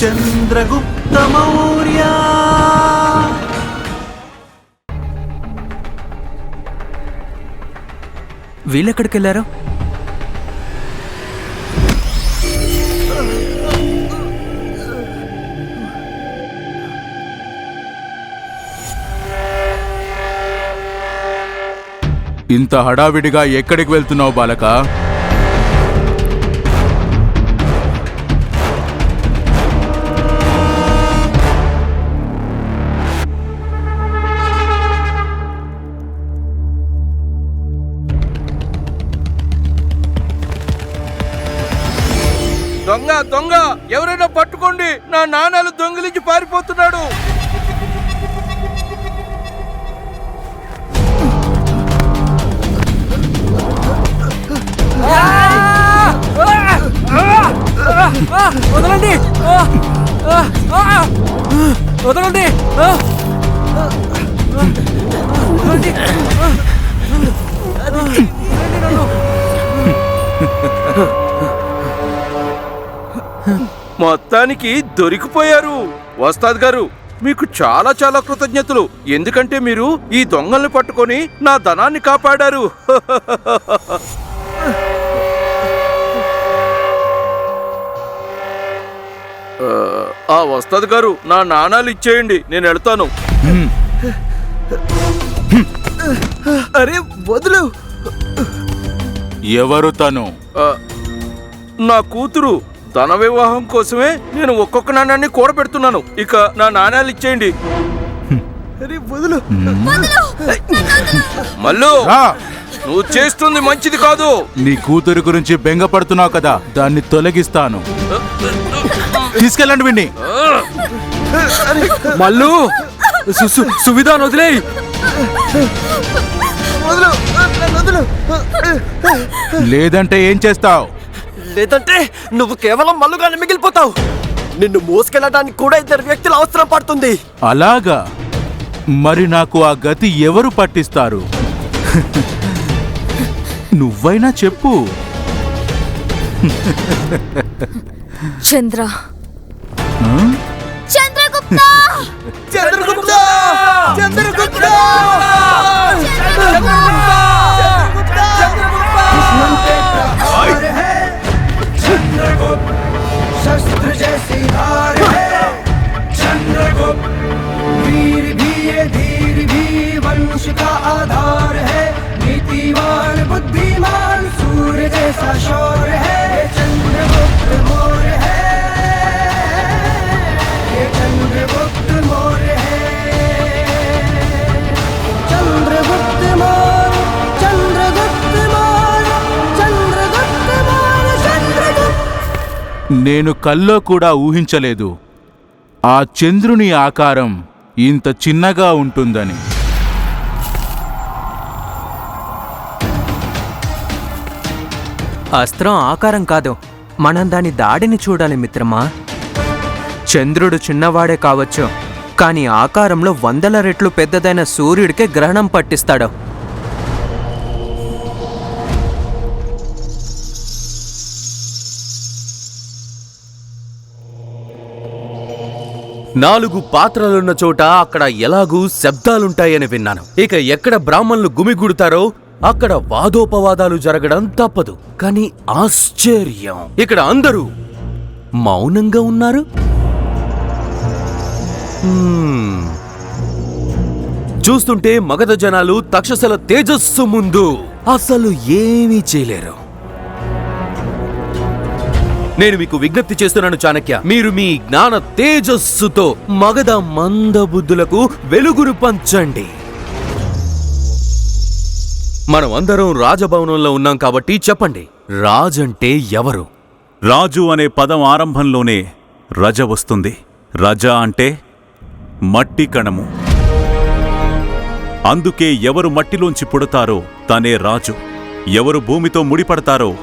చంద్రగుప్త మౌర్య. వీళ్ళెక్కడికి వెళ్ళారు ఇంత హడావిడిగా ఎక్కడికి వెళ్తున్నావు బాలక? నా నాణాలు దొంగిలించి పారిపోతున్నాడు వదలండి! వదలండి. మొత్తానికి దొరికిపోయారు. వస్తాద్ గారు మీకు చాలా చాలా కృతజ్ఞతలు. ఎందుకంటే మీరు ఈ దొంగల్ని పట్టుకొని నా ధనాన్ని కాపాడారు. ఆ, ఆ వస్తాద్ గారు నా నాణాలు ఇచ్చేయండి నేను వెళ్తాను. అరే వదులు. ఎవరు తను? నా కూతురు. ధన వివాహం కోసమే నేను ఒక్కొక్క నాణ్యాన్ని కూడబెడుతున్నాను. ఇక నా నాణ్యాలు ఇచ్చేయండి. వదులు. మల్లు! నువ్వు చేస్తుంది మంచిది కాదు. నీ కూతురు గురించి బెంగపడుతున్నావు కదా దాన్ని తొలగిస్తాను. తీసుకెళ్ళండి విన్ని మల్లు సు- సు- సువిధాన్ వదులు. లేదంటే ఏం చేస్తావు? లేదంటే నువ్వు కేవలం మల్లుగానే మిగిలిపోతావు. నిన్ను మోసుకెళ్ళడానికి కూడా ఇద్దరు వ్యక్తులు అవసరం పడుతుంది. అలాగా. మరి నాకు ఆ గతి ఎవరు పట్టిస్తారు? నువ్వైనా చెప్పు. చంద్ర. చంద్రగుప్త! చంద్రగుప్త! చంద్రగుప్త! చంద్రగుప్త! है। चंद्रगुप्त, वीर भी धीर भी वंश का आधार है। नीतिवान, बुद्धिमान, सूर्य जैसा शौर है। चंद्रगुप्त मौर्य है। ये चंद्रगुप्त मौर्य है నేను కల్లో కూడా ఊహించలేదు. ఆ చంద్రుని ఆకారం ఇంత చిన్నగా ఉంటుందని. అస్త్రం ఆకారం కాదు. మనం దాని దాడిని చూడాలి మిత్రమా? చంద్రుడు చిన్నవాడే కావచ్చు కానీ ఆకారంలో వందల రెట్లు పెద్దదైన సూర్యుడికే గ్రహణం పట్టిస్తాడు. నాలుగు పాత్రలున్న చోట అక్కడ ఎలాగూ శబ్దాలుంటాయని విన్నాను. ఇక ఎక్కడ బ్రాహ్మణులు గుమిగుడతారో అక్కడ వాదోపవాదాలు జరగడం తప్పదు. కానీ ఆశ్చర్యం. ఇక్కడ అందరూ మౌనంగా ఉన్నారు. చూస్తుంటే మగధ జనాలు తక్షశల తేజస్సు ముందు అసలు ఏమీ చేయలేరు. నేను మీకు విజ్ఞప్తి చేస్తున్నాను చాణక్య. మీరు మీ జ్ఞాన తేజస్సుతో మగధ మందబుద్ధులకు వెలుగును పంచండి. మనం అందరం రాజభవనంలో ఉన్నాం కాబట్టి చెప్పండి రాజంటే ఎవరు? రాజు అనే పదం ఆరంభంలోనే రజ వస్తుంది. రజ అంటే మట్టి కణము. అందుకే ఎవరు మట్టిలోంచి పుడతారో తనే రాజు. ఎవరు భూమితో ముడిపడతారో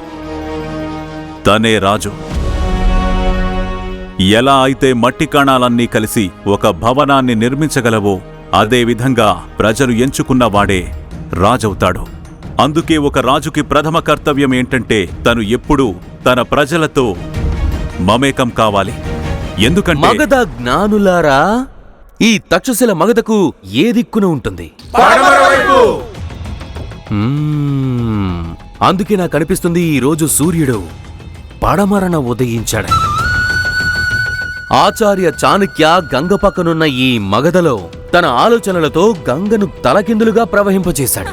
తనే రాజు. ఎలా అయితే మట్టి కణాలన్నీ కలిసి ఒక భవనాన్ని నిర్మించగలవో అదే విధంగా ప్రజలు ఎంచుకున్న వాడే రాజవుతాడు. అందుకే ఒక రాజుకి ప్రథమ కర్తవ్యం ఏంటంటే తను ఎప్పుడూ తన ప్రజలతో మమేకం కావాలి. ఎందుకంటే మగధ జ్ఞానులారా ఈ తక్షశిల మగధకు ఏ దిక్కున ఉంటుంది. అందుకే నాకు అనిపిస్తుంది ఈ రోజు సూర్యుడు. పడమరన ఉదయించాడు. ఆచార్య చాణక్య గంగ పక్కనున్న ఈ మగధలో తన ఆలోచనలతో గంగను తలకిందులుగా ప్రవహింపచేశాడు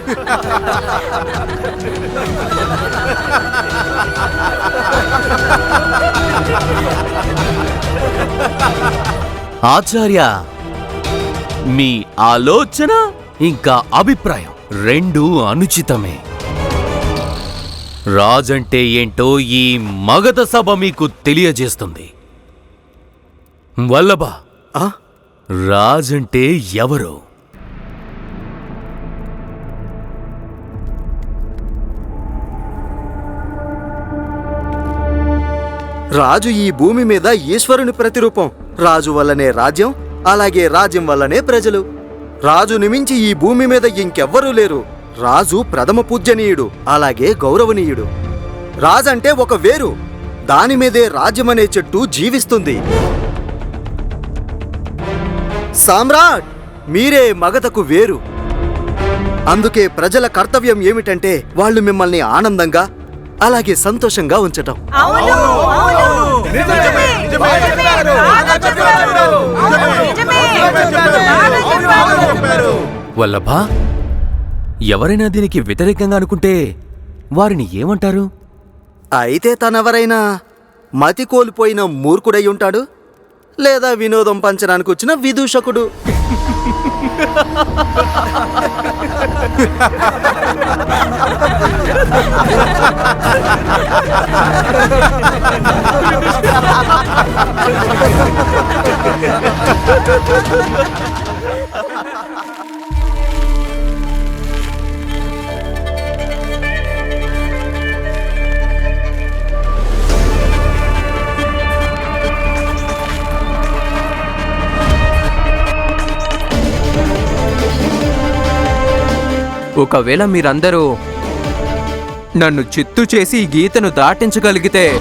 ఆచార్య మీ ఆలోచన ఇంకా అభిప్రాయం రెండు అనుచితమే. రాజంటే ఏంటో ఈ మగధ సభ మీకు తెలియజేస్తుంది. వల్లభ ఆ? రాజంటే ఎవరు? రాజు ఈ భూమి మీద ఈశ్వరుని ప్రతిరూపం. రాజు వల్లనే రాజ్యం అలాగే రాజ్యం వల్లనే ప్రజలు. రాజుని మించి ఈ భూమి మీద ఇంకెవ్వరూ లేరు. రాజు ప్రథమ పూజ్యనీయుడు అలాగే గౌరవనీయుడు. రాజంటే ఒక వేరు దాని మీదే రాజ్యమనే చెట్టు జీవిస్తుంది. సామ్రాట్ మీరే మగతకు వేరు. అందుకే ప్రజల కర్తవ్యం ఏమిటంటే వాళ్ళు మిమ్మల్ని ఆనందంగా అలాగే సంతోషంగా ఉంచటం. వల్లభ ఎవరైనా దీనికి వ్యతిరేకంగా అనుకుంటే వారిని ఏమంటారు? అయితే తనెవరైనా మతి కోల్పోయిన మూర్ఖుడై ఉంటాడు? లేదా వినోదం పంచడానికి వచ్చిన విదూషకుడు? ఒకవేళ మీరందరూ నన్ను చిత్తు చేసి ఈ గీతను దాటించగలిగితే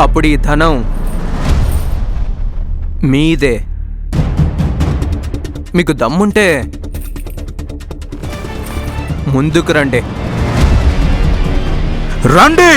అప్పుడు ఈ ధనం మీదే. మీకు దమ్ముంటే ముందుకు రండి. రండి!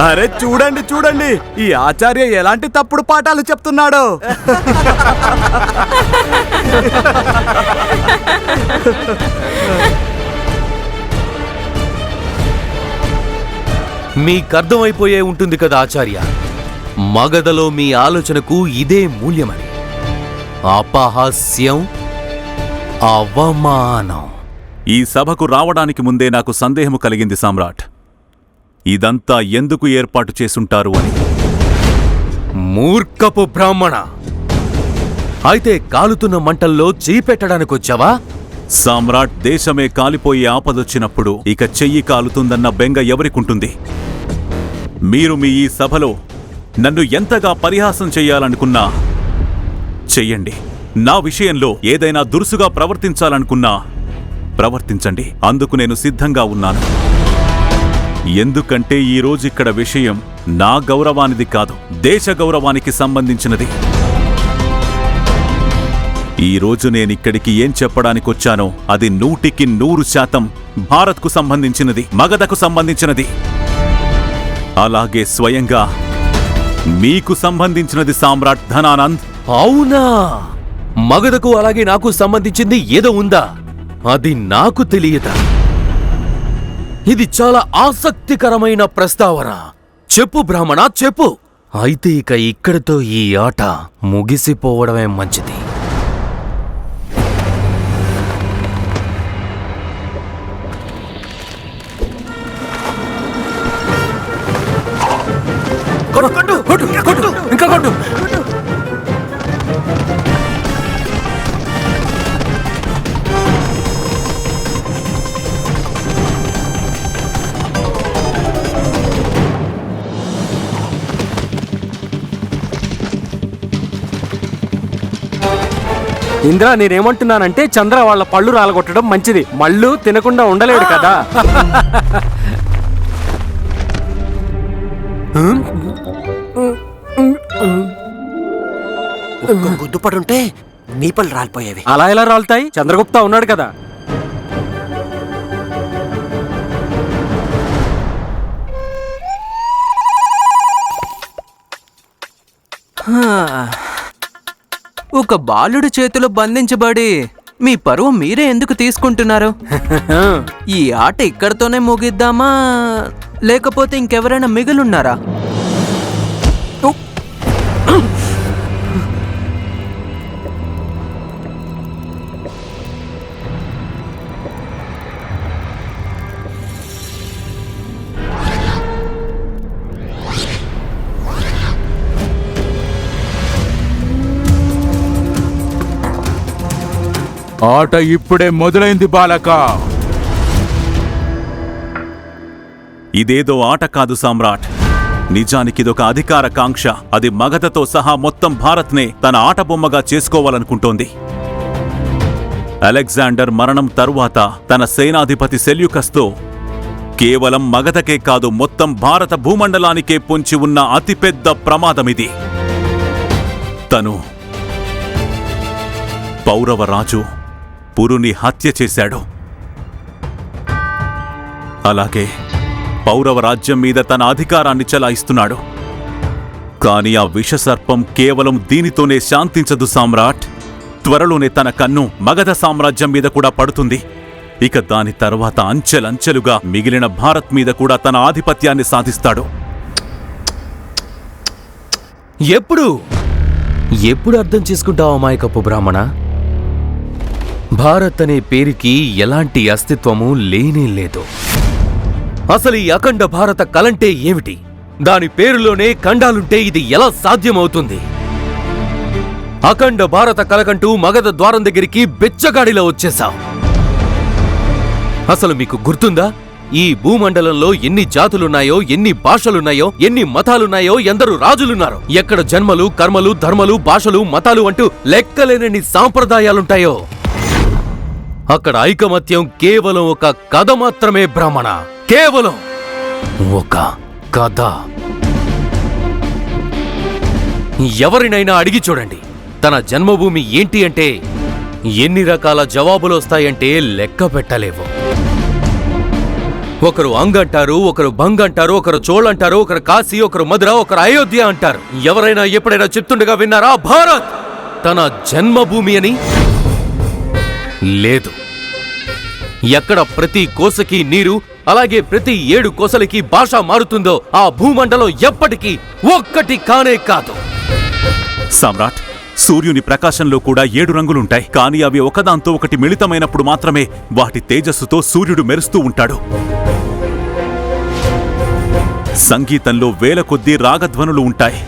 అరే చూడండి చూడండి. ఈ ఆచార్య ఎలాంటి తప్పుడు పాఠాలు చెప్తున్నాడో? మీకర్థమైపోయే ఉంటుంది కదా ఆచార్య. మగధలో మీ ఆలోచనకు ఇదే మూల్యమని. అపహాస్యం అవమానం. ఈ సభకు రావడానికి ముందే నాకు సందేహము కలిగింది సామ్రాట్. ఇదంతా ఎందుకు ఏర్పాటు చేసుంటారు అని. మూర్ఖపు బ్రాహ్మణ! అయితే కాలుతున్న మంటల్లో చేపెట్టడానికి వచ్చావా సామ్రాట్ దేశమే కాలిపోయి ఆపదొచ్చినప్పుడు ఇక చెయ్యి కాలుతుందన్న బెంగ ఎవరికుంటుంది? మీరు మీ ఈ సభలో నన్ను ఎంతగా పరిహాసం చెయ్యాలనుకున్నా చెయ్యండి. నా విషయంలో ఏదైనా దురుసుగా ప్రవర్తించాలనుకున్నా ప్రవర్తించండి. అందుకు నేను సిద్ధంగా ఉన్నాను. ఎందుకంటే ఈ రోజుక్కడ విషయం నా గౌరవానిది కాదు దేశ గౌరవానికి సంబంధించినది. ఈ రోజు నేనిక్కడికి ఏం చెప్పడానికొచ్చానో అది నూటికి నూరు శాతం భారత్కు సంబంధించినది మగధకు సంబంధించినది. అలాగే స్వయంగా మీకు సంబంధించినది సామ్రాట్ ధనానంద్. అవునా? మగధకు అలాగే నాకు సంబంధించింది ఏదో ఉందా? అది నాకు తెలియదా? ఇది చాలా ఆసక్తికరమైన ప్రస్తావన. చెప్పు బ్రాహ్మణ చెప్పు. అయితే ఇక ఇక్కడితో ఈ ఆట ముగిసిపోవడమే మంచిది. ఇంద్ర నేనేమంటున్నానంటే చంద్ర వాళ్ళ పళ్ళు రాలగొట్టడం మంచిది. మళ్ళు తినకుండా ఉండలేడు కదా. గుద్దుపడుంటే నీపలు రాలిపోయేవి. అలా ఎలా రాలుతాయి? చంద్రగుప్త ఉన్నాడు కదా. హా. ఒక బాలుడి చేతిలో బంధించబడి మీ పరువు మీరే ఎందుకు తీసుకుంటున్నారు? ఈ ఆట ఇక్కడితోనే ముగిద్దామా? లేకపోతే ఇంకెవరైనా మిగిలున్నారా? ఆట ఇప్పుడే మొదలైంది బాలక. ఇదేదో ఆట కాదు సామ్రాట్. నిజానికిదొక అధికార కాంక్ష. అది మగధతో సహా మొత్తం భారత్నే తన ఆట బొమ్మగా చేసుకోవాలనుకుంటోంది. అలెగ్జాండర్ మరణం తరువాత తన సేనాధిపతి సెల్యుకస్తో కేవలం మగధకే కాదు మొత్తం భారత భూమండలానికే పొంచి ఉన్న అతిపెద్ద ప్రమాదమిది. తను పౌరవరాజు పురుని హత్య చేశాడు. అలాగే పౌరవ రాజ్యం మీద తన అధికారాన్ని చలాయిస్తున్నాడు. కాని ఆ విషసర్పం కేవలం దీనితోనే శాంతించదు సామ్రాట్. త్వరలోనే తన కన్ను మగధ సామ్రాజ్యం మీద కూడా పడుతుంది. ఇక దాని తర్వాత అంచెలంచెలుగా మిగిలిన భారత్ మీద కూడా తన ఆధిపత్యాన్ని సాధిస్తాడు. ఎప్పుడు? ఎప్పుడు అర్థం చేసుకుంటావు అమాయకపు బ్రాహ్మణ? భారత్ అనే పేరుకి ఎలాంటి అస్తిత్వము లేనే లేదు. అసలు ఈ అఖండ భారత కలంటే ఏమిటి? దాని పేరులోనే ఖండాలుంటే ఇది ఎలా సాధ్యమవుతుంది? అఖండ భారత కలకంటూ మగధ ద్వారం దగ్గరికి బెచ్చగాడిలో వచ్చేశాం అసలు మీకు గుర్తుందా? ఈ భూమండలంలో ఎన్ని జాతులున్నాయో ఎన్ని భాషలున్నాయో ఎన్ని మతాలున్నాయో ఎందరు రాజులున్నారో. ఎక్కడ జన్మలు కర్మలు ధర్మలు భాషలు మతాలు అంటూ లెక్కలేనన్ని సాంప్రదాయాలుంటాయో? అక్కడ ఐకమత్యం కేవలం ఒక కథ మాత్రమే భ్రమణ. కేవలం ఒక కథ. ఎవరినైనా అడిగి చూడండి. తన జన్మభూమి ఏంటి అంటే ఎన్ని రకాల జవాబులు వస్తాయంటే లెక్క పెట్టలేవు. ఒకరు అంగ్ అంటారు ఒకరు భంగ్ అంటారు ఒకరు చోళ్ అంటారు ఒకరు కాశీ ఒకరు మధుర ఒకరు అయోధ్య అంటారు. ఎవరైనా ఎప్పుడైనా చెప్తుండగా విన్నారా? భారత్ తన జన్మభూమి అని? లేదు. ఎక్కడ ప్రతి కోసకి నీరు అలాగే ప్రతి ఏడు కోసలకి భాష మారుతుందో ఆ భూమండలం ఎప్పటికీ ఒక్కటి కానే కాదు. సమ్రాట్ సూర్యుని ప్రకాశంలో కూడా ఏడు రంగులుంటాయి. కానీ అవి ఒకదాంతో ఒకటి మిళితమైనప్పుడు మాత్రమే వాటి తేజస్సుతో సూర్యుడు మెరుస్తూ ఉంటాడు. సంగీతంలో వేల కొద్దీ రాగధ్వనులు ఉంటాయి.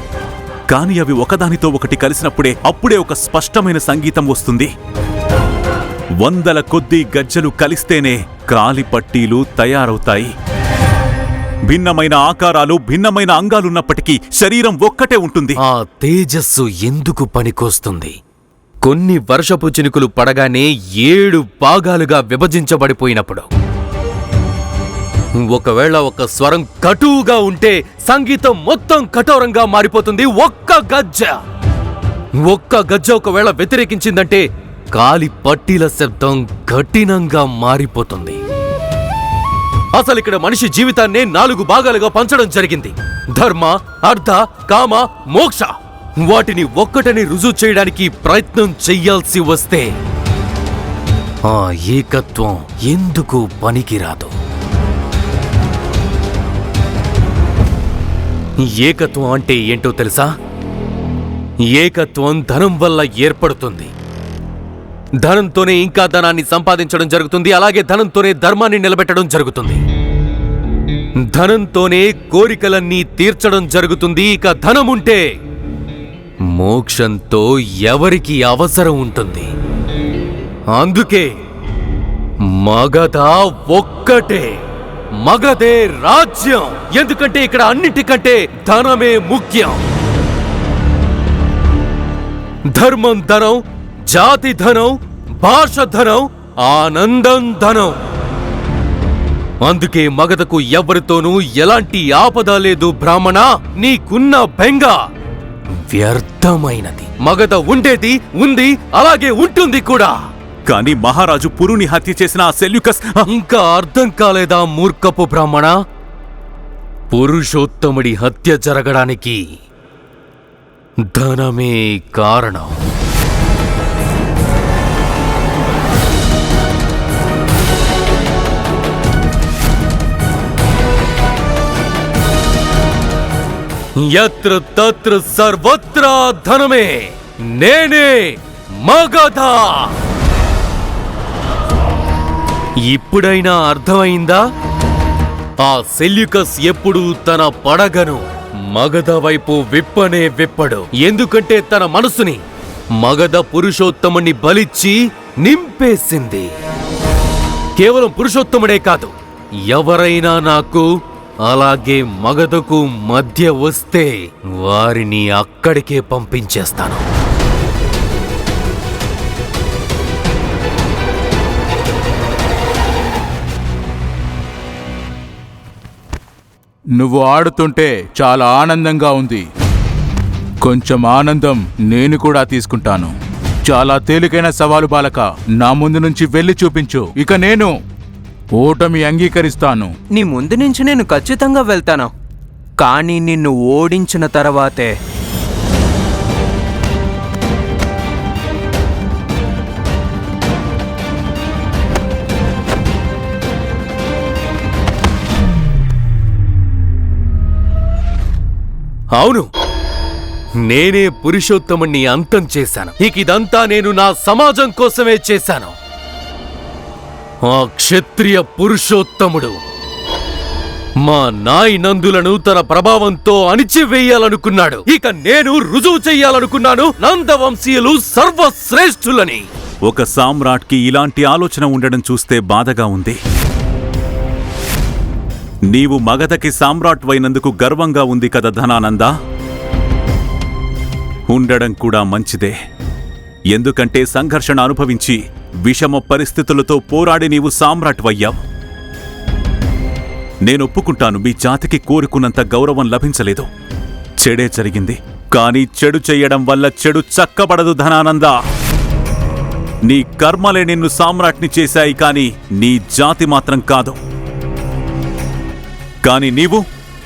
కానీ అవి ఒకదానితో ఒకటి కలిసినప్పుడే అప్పుడే ఒక స్పష్టమైన సంగీతం వస్తుంది. వందల కొద్దీ గజ్జలు కలిస్తేనే క్రాలి పట్టీలు తయారవుతాయి. భిన్నమైన ఆకారాలు భిన్నమైన అంగాలున్నప్పటికీ శరీరం ఒక్కటే ఉంటుంది. ఆ తేజస్సు ఎందుకు పనికొస్తుంది? కొన్ని వర్షపు చినుకులు పడగానే ఏడు భాగాలుగా విభజించబడిపోయినప్పుడు. ఒకవేళ ఒక స్వరం కటువుగా ఉంటే సంగీతం మొత్తం కఠోరంగా మారిపోతుంది ఒక్క గజ్జ. ఒక్క గజ్జ ఒకవేళ వ్యతిరేకించిందంటే కాలి పట్టీల శబ్దం కఠినంగా మారిపోతుంది. అసలు ఇక్కడ మనిషి జీవితాన్నే నాలుగు భాగాలుగా పంచడం జరిగింది. ధర్మ అర్థ కామ మోక్ష. వాటిని ఒక్కటని రుజువు చేయడానికి ప్రయత్నం చెయ్యాల్సి వస్తే ఆ ఏకత్వం ఎందుకు పనికిరాదు? ఏకత్వం అంటే ఏంటో తెలుసా? ఏకత్వం ధనం వల్ల ఏర్పడుతుంది. ధనంతోనే ఇంకా ధనాన్ని సంపాదించడం జరుగుతుంది. అలాగే ధనంతోనే ధర్మాన్ని నిలబెట్టడం జరుగుతుంది. ధనంతోనే కోరికలన్నీ తీర్చడం జరుగుతుంది. ఇక ధనముంటే మోక్షంతో ఎవరికి అవసరం ఉంటుంది? అందుకే మగధ ఒక్కటే మగధే రాజ్యం. ఎందుకంటే ఇక్కడ అన్నిటికంటే ధనమే ముఖ్యం. ధర్మం ధనం జాతి ధనం భాష ధనం ఆనందం ధనం. అందుకే మగధకు ఎవరితోనూ ఎలాంటి ఆపద లేదు బ్రాహ్మణ నీకున్న బెంగ. వ్యర్థమైనది. మగధ ఉండేది ఉంది అలాగే ఉంటుంది కూడా. కానీ మహారాజు పురుని హత్య చేసిన ఆ సెల్యుకస్ ఇంకా అర్థం కాలేదా మూర్ఖపు బ్రాహ్మణ? పురుషోత్తముడి హత్య జరగడానికి ధనమే కారణం. యత్ర తత్ర సర్వత్రా ధనమే నేనే మగధ ఇప్పుడైనా అర్థమైందా ఆ సెల్యుకస్ ఎప్పుడు తన పడగను మగధ వైపు విప్పనే విప్పడు ఎందుకంటే తన మనసుని మగధ పురుషోత్తముని బలిచ్చి నింపేసింది కేవలం పురుషోత్తముడే కాదు ఎవరైనా నాకు అలాగే మగధకు మధ్య వస్తే వారిని అక్కడికే పంపించేస్తాను. నువ్వు ఆడుతుంటే చాలా ఆనందంగా ఉంది. కొంచెం ఆనందం నేను కూడా తీసుకుంటాను. చాలా తేలికైన సవాలు బాలక నా ముందు నుంచి వెళ్ళి చూపించు. ఇక నేను ఓటమి అంగీకరిస్తాను. నీ ముందు నుంచి నేను ఖచ్చితంగా వెళ్తాను. కానీ నిన్ను ఓడించిన తర్వాతే. అవును. నేనే పురుషోత్తముణ్ణి అంతం చేశాను. ఇక ఇదంతా నేను నా సమాజం కోసమే చేశాను. ఆ క్షత్రియ పురుషోత్తముడు. మా నాయనందులను తన ప్రభావంతో అణిచివేయాలనుకున్నాడు. ఇక నేను రుజువు చెయ్యాలనుకున్నాను. నందవంశీయులు సర్వశ్రేష్ఠులని. ఒక సామ్రాట్కి ఇలాంటి ఆలోచన ఉండడం చూస్తే బాధగా ఉంది. నీవు మగధకి సామ్రాట్ అయినందుకు గర్వంగా ఉంది కదా ధనానంద? ఉండడం కూడా మంచిదే. ఎందుకంటే సంఘర్షణ అనుభవించి విషమ పరిస్థితులతో పోరాడి నీవు సామ్రాట్ అయ్యావు నేను ఒప్పుకుంటాను మీ జాతికి కోరుకున్నంత గౌరవం లభించలేదు. చెడే జరిగింది కానీ చెడు చెయ్యడం వల్ల చెడు చక్కబడదు ధనానంద. నీ కర్మలే నిన్ను సామ్రాట్ని చేశాయి కానీ నీ జాతి మాత్రం కాదు. కాని నీవు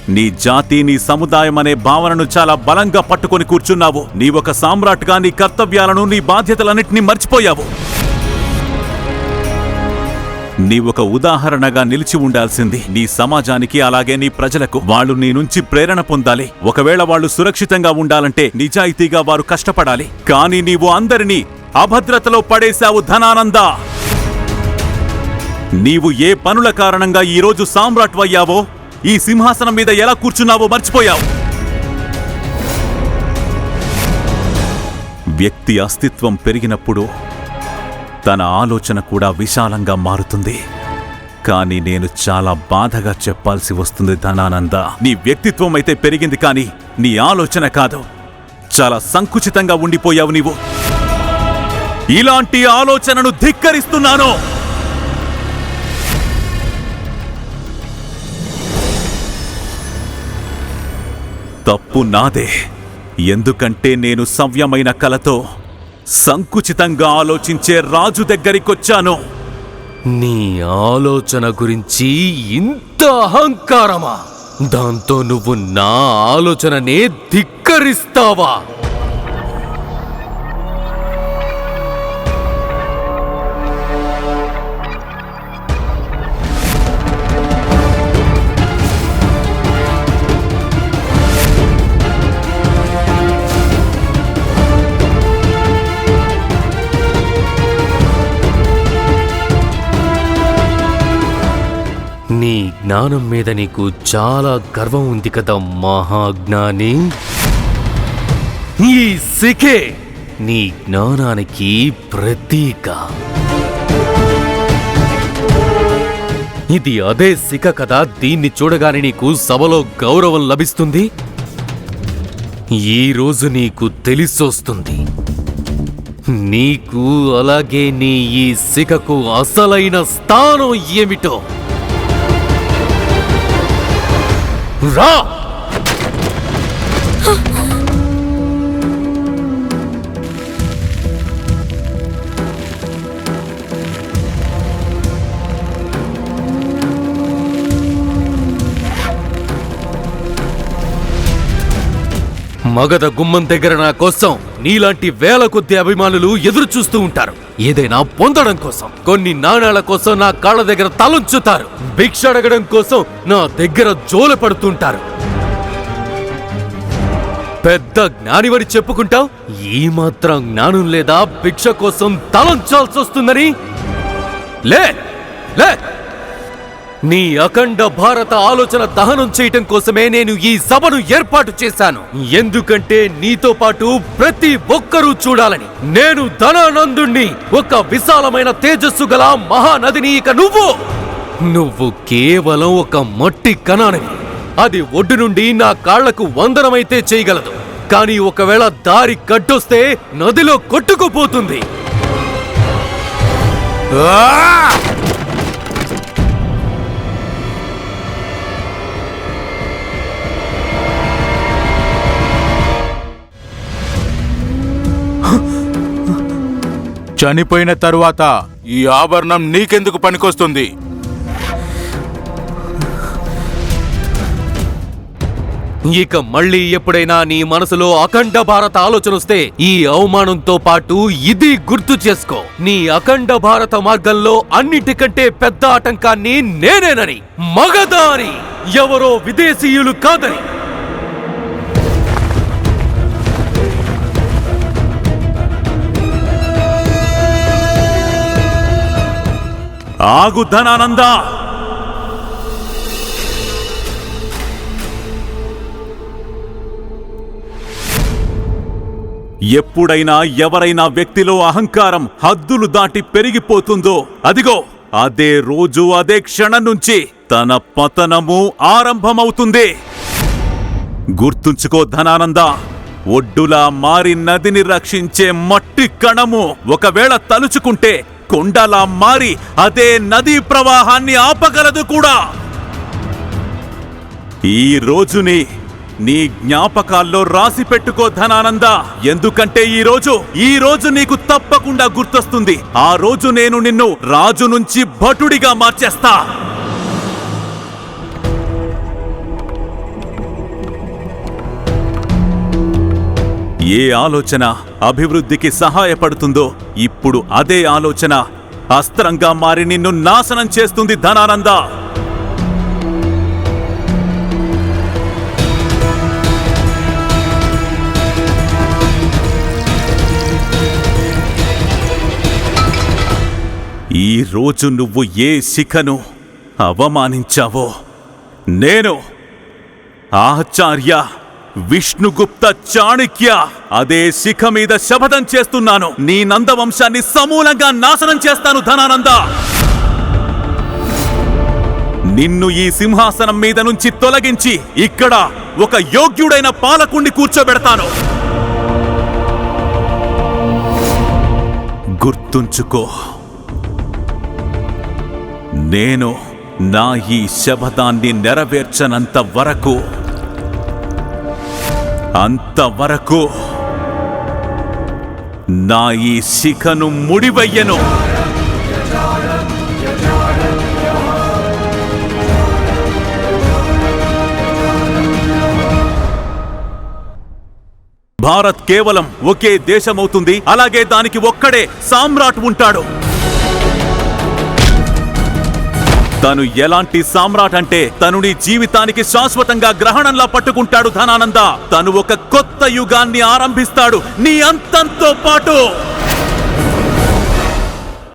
నీ జాతి నీ సముదాయం అనే భావనను చాలా బలంగా పట్టుకొని కూర్చున్నావు. నీవొక సామ్రాట్గా నీ కర్తవ్యాలను నీ బాధ్యతలన్నింటినీ మర్చిపోయావు. నీవొక ఉదాహరణగా నిలిచి ఉండాల్సింది. నీ సమాజానికి అలాగే నీ ప్రజలకు. వాళ్ళు నీ నుంచి ప్రేరణ పొందాలి. ఒకవేళ వాళ్ళు సురక్షితంగా ఉండాలంటే నిజాయితీగా వారు కష్టపడాలి. కానీ నీవు అందరినీ అభద్రతలో పడేశావు ధనానంద. నీవు ఏ పనుల కారణంగా ఈరోజు సామ్రాట్ అయ్యావో ఈ సింహాసనం మీద ఎలా కూర్చున్నావో మర్చిపోయావు. వ్యక్తి అస్తిత్వం పెరిగినప్పుడు తన ఆలోచన కూడా విశాలంగా మారుతుంది. కానీ నేను చాలా బాధగా చెప్పాల్సి వస్తుంది ధనానంద. నీ వ్యక్తిత్వం అయితే పెరిగింది కానీ నీ ఆలోచన కాదు. చాలా సంకుచితంగా ఉండిపోయావు నీవు. ఇలాంటి ఆలోచనను ధిక్కరిస్తున్నాను. తప్పు నాదే. ఎందుకంటే నేను సవ్యమైన కలతో సంకుచితంగా ఆలోచించే రాజు దగ్గరికొచ్చాను. నీ ఆలోచన గురించి ఇంత అహంకారమా? దాంతో నువ్వు నా ఆలోచననే ధిక్కరిస్తావా? నీ జ్ఞానం మీద నీకు చాలా గర్వం ఉంది కదా మహాజ్ఞాని? ఈ సిఖే నీ జ్ఞానానికి ప్రతీక. ఇది అదే శిఖ కదా దీన్ని చూడగానే నీకు సభలో గౌరవం లభిస్తుంది. ఈ రోజు నీకు తెలిసొస్తుంది. నీకు అలాగే నీ ఈ శిఖకు అసలైన స్థానం ఏమిటో? రా! మగధ గుమ్మం దగ్గర నా కోసం నీలాంటి వేల కొద్ది అభిమానులు ఎదురు చూస్తూ ఉంటారు. ఏదైనా పొందడం కోసం కొన్ని నాణాల కోసం నా కాళ్ళ దగ్గర తలంచుతారు. భిక్ష అడగడం కోసం నా దగ్గర జోల పడుతుంటారు. పెద్ద జ్ఞానివని చెప్పుకుంటావు? ఈ మాత్రం జ్ఞానం లేదా భిక్ష కోసం తలంచాల్సి వస్తుందని లే లే! నీ అఖండ భారత ఆలోచన దహనం చేయటం కోసమే నేను ఈ సభను ఏర్పాటు చేశాను. ఎందుకంటే నీతో పాటు ప్రతి ఒక్కరూ చూడాలని. నేను ధనానందుణ్ణి ఒక విశాలమైన తేజస్సు గల మహానదిని ఇక నువ్వు. నువ్వు కేవలం ఒక మట్టి కణానివి. అది ఒడ్డు నుండి నా కాళ్ళకు వందనమైతే చేయగలదు. కానీ ఒకవేళ దారి కట్టొస్తే నదిలో కొట్టుకుపోతుంది. ఆ! చనిపోయిన తరువాత ఈ ఆభరణం నీకెందుకు పనికొస్తుంది? ఇక మళ్ళీ ఎప్పుడైనా నీ మనసులో అఖండ భారత ఆలోచన వస్తే ఈ అవమానంతో పాటు ఇది గుర్తు చేసుకో. నీ అఖండ భారత మార్గంలో అన్నిటికంటే పెద్ద ఆటంకాన్ని నేనేనని. మగదాని ఎవరో విదేశీయులు కాదని. ఆగు ధనానందా. ఎప్పుడైనా ఎవరైనా వ్యక్తిలో అహంకారం హద్దులు దాటి పెరిగిపోతుందో అదిగో అదే రోజు అదే క్షణం నుంచి తన పతనము ఆరంభమవుతుంది. గుర్తుంచుకో ధనానంద ఒడ్డులా మారి నదిని రక్షించే మట్టి కణము ఒకవేళ తలుచుకుంటే కొండలా మారి అదే నదీ ప్రవాహాన్ని ఆపగలదు కూడా. ఈ రోజుని నీ జ్ఞాపకాల్లో రాసి పెట్టుకో ధనానంద. ఎందుకంటే ఈ రోజు ఈ రోజు నీకు తప్పకుండా గుర్తొస్తుంది. ఆ రోజు నేను నిన్ను రాజు నుంచి భటుడిగా మార్చేస్తా. ఏ ఆలోచన అభివృద్ధికి సహాయపడుతుందో ఇప్పుడు అదే ఆలోచన. అస్త్రంగా మారి నిన్ను నాశనం చేస్తుంది ధనానంద. ఈ రోజు నువ్వు ఏ శిఖను అవమానించావో? నేను ఆచార్య విష్ణుగుప్త చాణిక్య. అదే శిఖ మీద శపథం చేస్తున్నాను. నీ నందవంశాన్ని సమూలంగా నాశనం చేస్తాను ధనానంద. నిన్ను ఈ సింహాసనం మీద నుంచి తొలగించి ఇక్కడ ఒక యోగ్యుడైన పాలకుణ్ణి కూర్చోబెడతాను. గుర్తుంచుకో. నేను నా ఈ శపథాన్ని నెరవేర్చనంత వరకు అంతవరకు నా ఈ శిఖను ముడివయ్యను. భారత్ కేవలం ఒకే దేశమవుతుంది అలాగే దానికి ఒక్కడే సామ్రాట్ ఉంటాడు. తను ఎలాంటి సామ్రాట్ అంటే తనుని జీవితానికి శాశ్వతంగా గ్రహణంలా పట్టుకుంటాడు ధనానంద. తను ఒక కొత్త యుగాన్ని ఆరంభిస్తాడు. నీ అంతంతో పాటు.